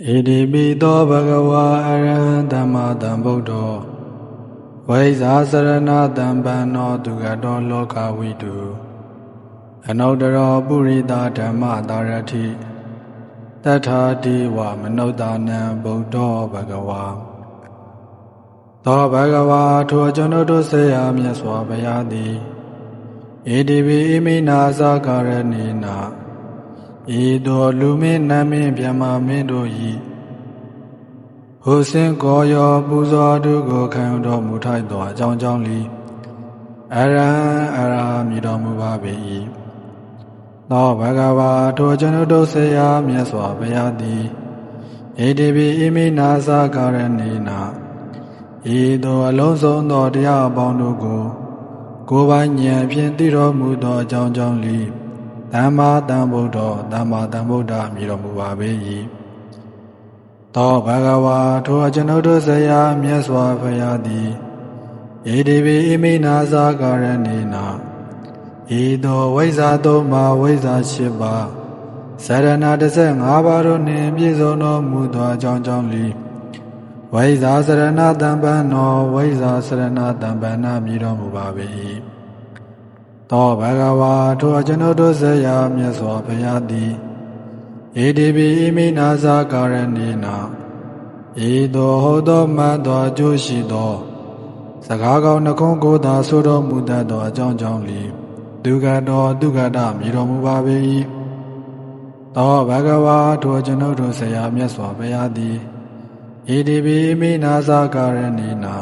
ဣတိပိသောဘဂဝါအရဟံသမ္မာသမ္ဗုဒ္ဓောဝိဇာစရဏတံပန္နောသူကတောလောကဝိတုအနုတ္တရောပုရိသဓမ္မတာရတိတထာတိဝမနုဿာနံဗုဒ္ဓောဘဂဝါသောဘဂဝါထိုကျွန်ုပ်တို့ဆေယမြတ်စွာဘုရားသည်ဣတိပိဣမိနာသကာရဏေနာ ဤသို့လူမင်းနတ်မင်းမြမမင်းတို့၏ဟိုစင်ကိုရောပူဇော်သူကိုခံယူတော်မူထိုက်သောအကြောင်းကြောင့်လီအရဟံအရဟံမြည်တော်မူပါပေ၏သောဘဂဝါထိုကျွန်ုပ်တို့ဆေယမြတ်စွာဘုရားသည်ဣတိပိဣမိနာသကာရဏေနာဤသို့အလုံးစုံသောတရားအပေါင်းတို့ကို ကိုယ်ပိုင်ဉာဏ်ဖြင့်သိတော်မူသောအကြောင်းကြောင့်လီ သမ္မာသမ္ဗုဒ္ဓောသမ္မာသမ္ဗုဒ္ဓမြည်တော်မူပါပေ၏သောဘဂဝါထိုအကျွန်ုပ်တို့ဇရာမြတ်စွာဘုရားသည်ဣတိပိဣမိနာဇာကာရဏေနာဤသောဝိဇ္ဇာသုံးပါးဝိဇ္ဇာ၈ပါးစရဏ15ပါးတို့နှင့်ပြည့်စုံတော်မူသောအကြောင်းကြောင့်လီဝိဇာစရဏတံပံနောဝိဇာစရဏတံပန္နမြည်တော်မူပါပေ၏ သောဘဂဝါထိုအကျွန်ုပ်တို့ဇရာမြတ်စွာဘုရားသည်ဣတိပိဣမိနာဇာကာရဏေနာဤသို့ဟောသောမှန်သောအကျိုးရှိသော စကားကောင်းနှခုံးကိုသာဆိုတော်မူတတ်သောအကြောင်းကြောင့်လီဒုက္ခတော်ဒုက္ခတမြည်တော်မူပါပေ၏သောဘဂဝါထိုအကျွန်ုပ်တို့ဇရာမြတ်စွာဘုရားသည်ဣတိပိဣမိနာဇာကာရဏေနာ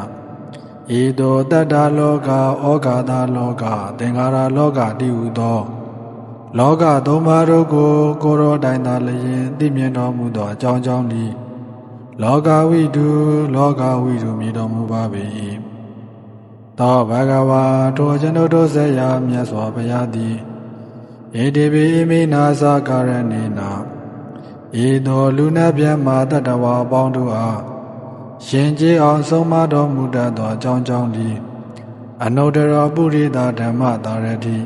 ဤသို့တတ္တလောကဩဃာသလောကသင်္ခါရလောကတည်ဟူသော လောကသုံးပါးတို့ကို ကိုရောတိုင်သာလျင်သိမြင်တော်မူသောအကြောင်းကြောင့်ဒီလောကဝိတုလောကဝိတုမြည်တော်မူပါပေ၏သောဘဂဝါထိုကျွန်ုပ်တို့ဇရာမြတ်စွာဘုရားသည်ဣတိပိဣမိနာသကာရဏေနာဤသို့လူနာပြမတတ္တဝါအပေါင်းတို့အား ရှင်ကျေးအောင်ဆုံးမတော်မူတတ်သောအကြောင်းကြောင့်ဒီအနုတ္တရပုရိသဓမ္မတာရတိ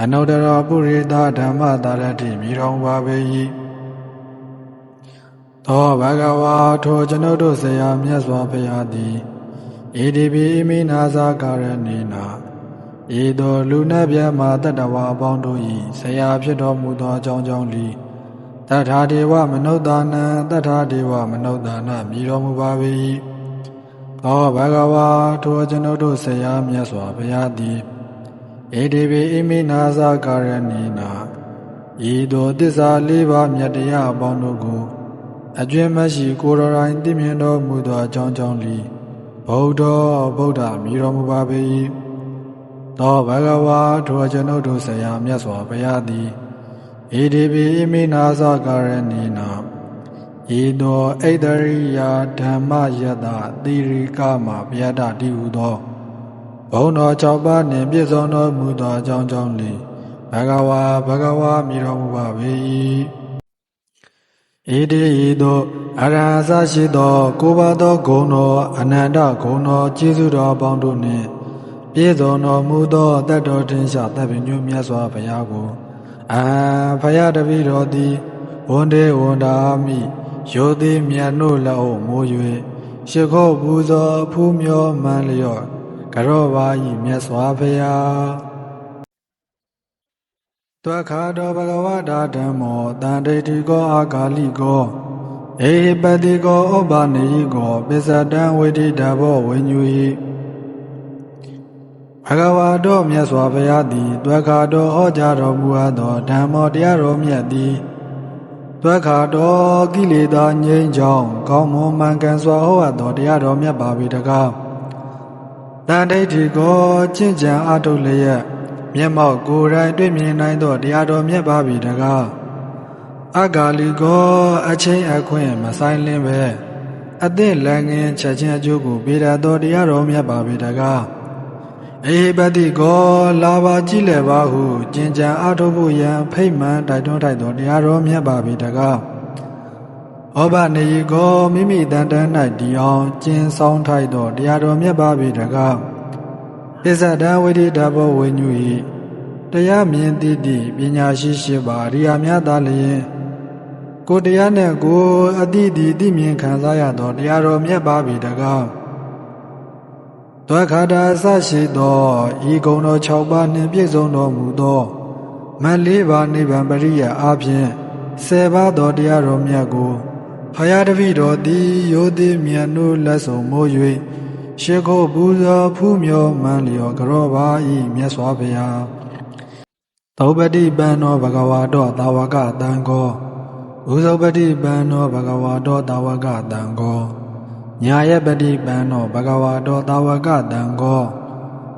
အနုတ္တရပုရိသဓမ္မတာရတိမြည်တော်မူပါပေ၏သောဘဂဝါထိုကျွန်ုပ်တို့ဆရာမြတ်စွာဘုရားသည်ဣတိပိဣမိနာဇာကာရဏေနာဤသို့လူနှင့်ပြမတတ္တဝါအပေါင်းတို့၏ဆရာဖြစ်တော်မူသောအကြောင်းကြောင့်လီ တထာဒေဝမနုဿာနံတထာဒေဝမနုဿာနမြည်တော်မူပါ၏သောဘဂဝါထိုကျွန်ုပ်တို့ဆရာမြတ်စွာဘုရားသည်ဣတိပိဣမိနာဇာကာရဏီနာဤသို့တစ္ဆာလေးပါးမြတ်တရားအပေါင်းတို့ကိုအကျွမ်းမရှိကိုရောတိုင်းသိမြင်တော်မူသောအကြောင်းကြောင့်လီဗုဒ္ဓဗုဒ္ဓမြည်တော်မူပါ၏သောဘဂဝါထိုကျွန်ုပ်တို့ဆရာမြတ်စွာဘုရားသည် ဣတိပိဣမိနာသကာရဏီနာဤသောဣတရိယာဓမ္မယတသီရိကမဗျာဒတိဟုသောဘုံတော်၆ပါးနှင့်ပြည့်စုံတော်မူသောအကြောင်းကြောင့်လေဘဂဝါဘဂဝါမြည်တော်မူပါ၏ဣတိဤသို့အရဟသရှိသောကိုးပါးသောဂုဏ်တော်အနန္တဂုဏ်တော်ကျေးဇူးတော်အပေါင်းတို့နှင့်ပြည့်စုံတော်မူသောတတ်တော်ထင်ရှားတပ်ပင်ညွတ်မြတ်စွာဘုရားကို အာဖယားတပည့်တော်သည်ဝန်တေဝန်တာမိယောသေးမြတ်တို့လက်အုပ်မိုး၍ရှ िख ောပူဇော်ဖူးမြောမှန်လျော့ကရောပါဤမြတ်စွာဘုရားတွက်ခါတော်ဘဂဝတာဓမ္မောတန်တိတိကောအာဂါလိကောအေဟိပတိကောဩဘာနေယိကောပစ္စတံဝိတိတဘောဝိညူဟိ ဘဂဝါတော်မြတ်စွာဘုရားသည်တွက်ခါတော်ဟောကြားတော်မူအပ်သောဓမ္မောတရားတော်မြတ်သည်တွက်ခါတော်ကိလေသာငြိမ်းချောင်းကောင်းမွန်မှန်ကန်စွာဟောအပ်သောတရားတော်မြတ်ပါပြီတကားတန်တိတ်ဒီကိုကျင့်ကြံအထုတ်လျက်မျက်မှောက်ကိုယ်တိုင်တွေ့မြင်နိုင်သောတရားတော်မြတ်ပါပြီတကားအဂါလီကိုအချင်းအခွင့်မဆိုင်လင်းပဲအသည့်လန်ငင်ချက်ချင်းအကျိုးကိုပေးတတ်သောတရားတော်မြတ်ပါပြီတကား အေပတိကောလာပါကြည့်လေပါဟုကျင်ကြံအားထုတ်ဖို့ရန်ဖိတ်မှန်တိုက်တွန်းထိုက်သောတရားတော်မြတ်ပါပြီတကားဩဘနေကောမိမိတန်တန်း၌ဒီအောင်ကျင်ဆောင်ထိုက်သောတရားတော်မြတ်ပါပြီတကားပစ္စဒံဝိဒိတဘောဝိညူဤတရားမြင်သိသည့်ပညာရှိရှိပါအရိယာများသာလျင်ကိုတရားနဲ့ကိုအတိဒီတိမြင်ခံစားရသောတရားတော်မြတ်ပါပြီတကား တွက်ခါတာအစရှိသောဤကုံတော်6ပါးနှင့်ပြည့်စုံတော်မူသောမတ်လေးပါးနိဗ္ဗာန်ပရိယအားဖြင့်10ပါးသောတရားတော်မြတ်ကိုဖယားတပည့်တော်သည်ယောသည်မြတ်နိုးလက်ဆောင်မိုး၍ရှ िख ိုပူဇော်ဖူးမြော်မှန်လျော်ကြောပါဤမြတ်စွာဘုရားသောပတိပန်သောဘဂဝါတော်သာဝကတံကောဥဇောပတိပန်သောဘဂဝါတော်သာဝကတံကော ညာယပတိပန်သောဘဂဝါတော်သာဝကတံကော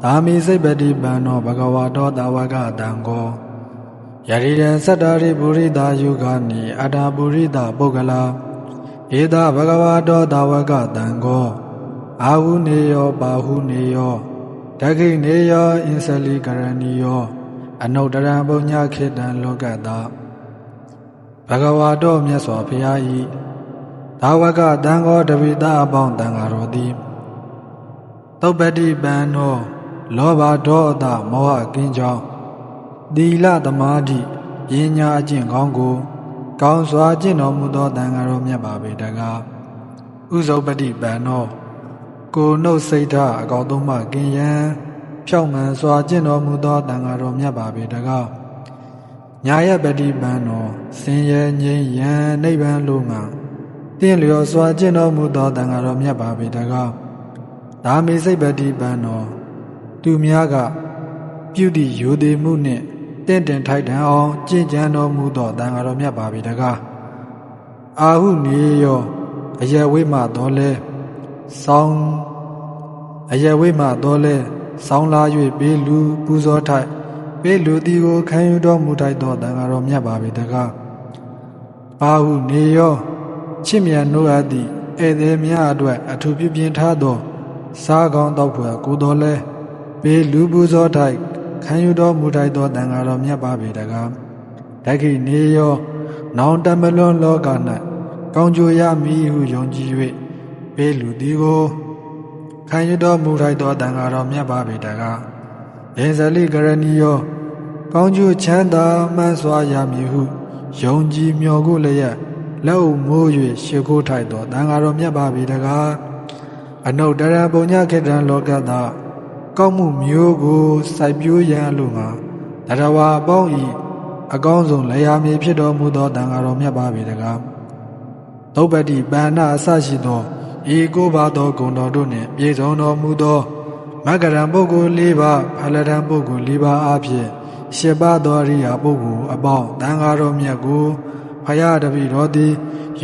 သာမိစိတ်ပတိပန်သောဘဂဝါတော်သာဝကတံကောယရိရန်သတ္တရိပုရိတာယုဂာနိအတ္တပုရိတာပုဂ္ဂလာဧတာဘဂဝါတော်သာဝကတံကောအာဟုနေယောပါဟုနေယောဒခိနေယောအင်္စလိကရဏီယောအနုတ္တရံပုညခေတံလောကတာဘဂဝါတော်မြတ်စွာဘုရား၏ သာဝကတံဃောတပိတအပေါင်းတန်ဃာတော်သည်သုပ္ပတိပန်သောလောဘဒေါသမောဟကင်းကြောင်းသီလသမာဓိပညာအကျင့်ကောင်းကို ကောင်းစွာကျင့်တော်မူသောတန်ဃာတော်မြတ်ပါပေတကားဥဇုပတိပန်သောကိုနှုတ်စိတ်ဓာအကောင်းသုံးမှကင်ယံဖြောက်မှန်စွာကျင့်တော်မူသောတန်ဃာတော်မြတ်ပါပေတကားညာယပတိပန်တော်စင်ရဲငြိမ်းရန်နိဗ္ဗာန်လိုငါ တင့်လျော်စွာကျင့်တော်မူသောတန်ဃာတော်မြတ်ပါပေတကားဒါမေစိတ်ပတိပန်တော်သူများကပြုတိယိုသေးမှုနှင့်တင့်တင်ထိုက်တန်အောင်ကြင်ကြံတော်မူသောတန်ဃာတော်မြတ်ပါပေတကားအာဟုနေယောအယဝိမတော်လဲဆောင်းအယဝိမတော်လဲဆောင်းလာ၍ပေးလူပူဇော်ထိုက်ပေးလူသည်ကိုခံယူတော်မူထိုက်သောတန်ဃာတော်မြတ်ပါပေတကားဘာဟုနေယော ချစ်မြတ်နိုးအပ်သည့်ဧည့်သည်များအတွက်အထူးပြုပြင်ထားသော စားကောင်းတော့ဖွယ်ကိုတော်လဲပေးလူပူဇော်ထိုက်ခံယူတော်မူထိုက်သောတန်ဃာတော်မြတ်ပါပေတကားဒက္ခိနေယောနောင်တမလွန်လောက၌ကောင်းကျိုးရမည်ဟုယုံကြည်၍ပေးလူသည်ကိုခံရတော်မူထိုက်သောတန်ဃာတော်မြတ်ပါပေတကားဒေဇလိကရဏီယောကောင်းကျိုးချမ်းသာမှန်စွာရမည်ဟုယုံကြည်မျှော်ကိုလည်း လက်အုပ်မိုး၍ရှေခိုးထိုက်သောတန်ဃာတော်မြတ်ပါပေတကားအနုတ္တရပုံညခေတံလောကသာကောက်မှုမျိုးကိုစိုက်ပျိုးရန်လို့ငါတရဝါအပေါင်းဤအကောင်းဆုံးလျာမြေဖြစ်တော်မူသောတန်ဃာတော်မြတ်ပါပေတကားသုပ္ပတိပန္နအစရှိသောဤကိုပါသောဂုဏ်တော်တို့နှင့်ပြည့်စုံတော်မူသောမဂ္ဂရံပုဂ္ဂိုလ်၄ပါးဖလရံပုဂ္ဂိုလ်၄ပါးအဖြစ်ရှစ်ပါးသောအရိယာပုဂ္ဂိုလ်အပေါင်းတန်ဃာတော်မြတ်ကို ဖယားတပည့်တော်သည်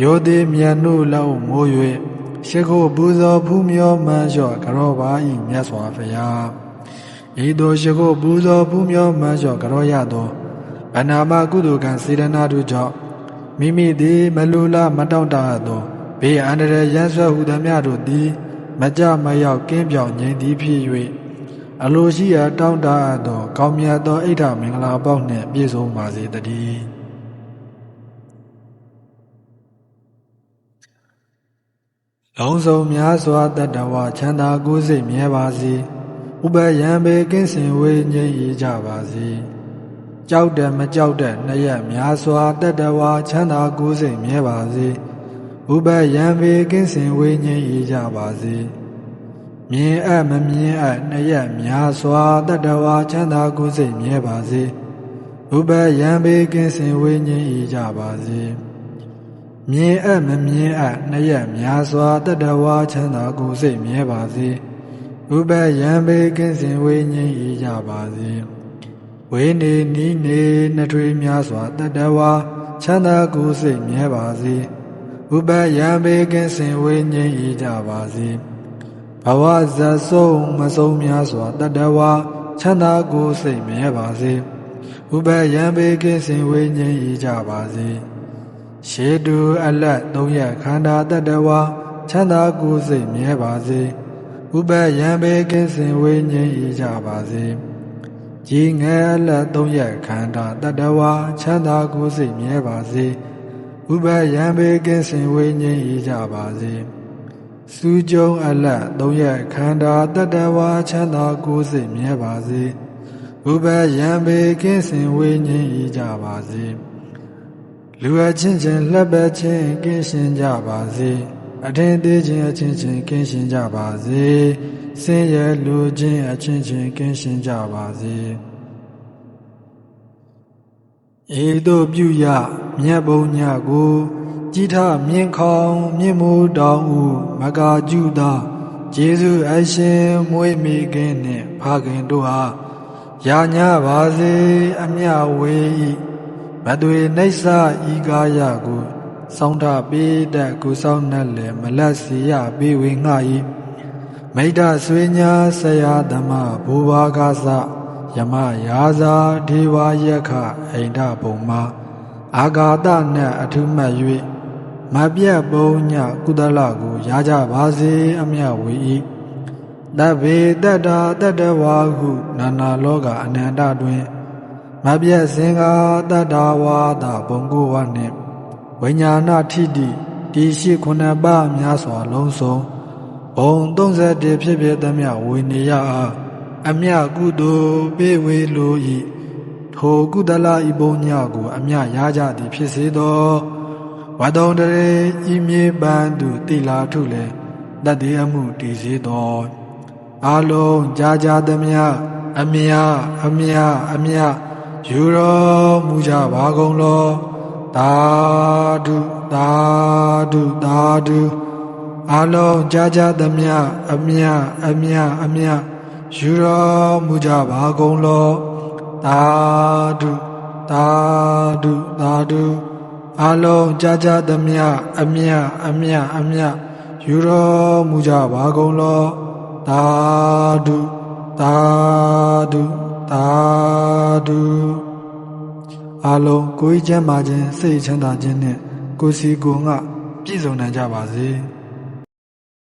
ယောသေးမြတ်နို့လောက်မိုး၍ရှ िख ိုပူဇော်ဖူးမြောမှန်းလျှော့ကြောပါဤမြတ်စွာဘုရားဤသို့ရှ िख ိုပူဇော်ဖူးမြောမှန်းလျှော့ကြောရသော အနာမကုသိုလ်ကံစေတနာတို့ကြောင့်မိမိသည်မလူလားမတောင့်တသောဘေးအန္တရာယ်ရန်ဆွဲဟုသည်များတို့သည် မကြမရောက်ကင်းပြောင်ငြိမ်သည်ဖြစ်၍အလိုရှိရာတောင်းတအပ်သော ကောင်းမြတ်သောအိဋ္ဌမင်္ဂလာပေါက်နှင့်ပြည့်စုံပါစေတည်း လုံးစုံများစွာတတ္တဝချမ်းသာကိုယ်စိတ်မြဲပါစေဥပယံပေကင်းစင်ဝေငြိမ်းရကြပါစေကြောက်တယ်မကြောက်တဲ့နှစ်ရက်များစွာတတ္တဝချမ်းသာကိုယ်စိတ်မြဲပါစေဥပယံပေကင်းစင်ဝေငြိမ်းရကြပါစေမြင်အပ်မမြင်အပ်နှစ်ရက်များစွာတတ္တဝါချမ်းသာကိုယ်စိတ်မြဲပါစေဥပယံပေကင်းစင်ဝေငြိမ်းရကြပါစေ မြင်အပ်မမြင်အပ်နှစ်ရက်များစွာတတ္တဝါချမ်းသာကိုယ်စိတ်မြဲပါစေဥပယံပေကင်းစင်ဝေငြိမ်းရကြပါစေဝေနေနီးနေနှထွေးများစွာတတ္တဝါချမ်းသာကိုယ်စိတ်မြဲပါစေဥပယံပေကင်းစင်ဝေငြိမ်းရကြပါစေဘဝဇတ်ဆုံးမဆုံးများစွာတတ္တဝါချမ်းသာကိုယ်စိတ်မြဲပါစေဥပယံပေကင်းစင်ဝေငြိမ်းရကြပါစေ ရှေတုအလတ်သုံးရခန္ဓာတတ္တဝါချမ်းသာကိုယ်စိတ်မြဲပါစေဥပယံပေကင်းစင်ဝေငြိမ်းကြပါစေကြီးငယ်အလတ်သုံးရခန္ဓာတတ္တဝါချမ်းသာကိုယ်စိတ်မြဲပါစေဥပယံပေကင်းစင်ဝေငြိမ်းကြပါစေစူးကြုံအလတ်သုံးရခန္ဓာတတ္တဝါချမ်းသာကိုယ်စိတ်မြဲပါစေဥပယံပေကင်းစင်ဝေငြိမ်းကြပါစေ လူအချင်းချင်းလက်ပဲချင်းကင်းရှင်းကြပါစေအထင်သေးခြင်းအချင်းချင်းကင်းရှင်းကြပါစေဆင်းရဲလူချင်းအချင်းချင်းကင်းရှင်းကြပါစေဧတို့ပြုရမြတ်ဘုံညကိုကြည်ထမြင့်ခေါင်မြင့်မိုးတောင်ဥမကာကျူသာကျေးဇူးအရှင်မွေးမိခင်နှင့်ဖခင်တို့ဟာရာညာပါစေအမြဝေ ဤမသွေနှိစ္စဤကာယကိုစောင်းထပေးတတ်ကုဆောင်နှက်လေမလတ်စီရပေးဝေငှဤမိတ္တဆွေညာဆရာဓမ္မဘူဘာကသယမယာဇာဒေဝယက္ခအိန္ဒဘုံမှာအာဂါတနှင့်အထုမှတ်၍မပြတ်ဘုံညကုသလကိုရကြပါစေအမြဝေဤတဗ္ဗေတတ္တာတတ္တဝါဟု နာနာလောကအနန္တတွင် မပြတ်စင်္ဃာတတ္တဝါဒဘုံကိုဝနှင့်ဝိညာဏထိတိဒီရှိခုနှစ်ပါးများစွာလုံးစုံဘုံ31ဖြစ်ဖြစ်သမျှဝေနေရအားအမြကုသိုလ်ပေးဝေလို၏ထိုကုသလဤဘုံညကို အမြရကြသည်ဖြစ်စေသောဝတ္တုံတရေဤမြေပန်းသူတိလာထုလည်းတတ်သေးအမှုတည်စေသောအာလုံးကြာကြာသမျှအမြအမြအမြ ယူတော်မူကြပါကုန်လောသာဓုသာဓုသာဓုအာလုံးကြာကြာသမျှအမြအမြအမြယူတော်မူကြပါကုန်လောသာဓုသာဓုသာဓုအလုံးကြာကြာသမျှအမြအမြအမြယူတော်မူကြပါကုန်လောသာဓုသာဓု သာဓုအလုံးကိုယ်ချမ်းသာခြင်းစိတ်ချမ်းသာခြင်းနဲ့ကိုယ်စီကိုယ်ငါပြည့်စုံနိုင်ကြပါစေ။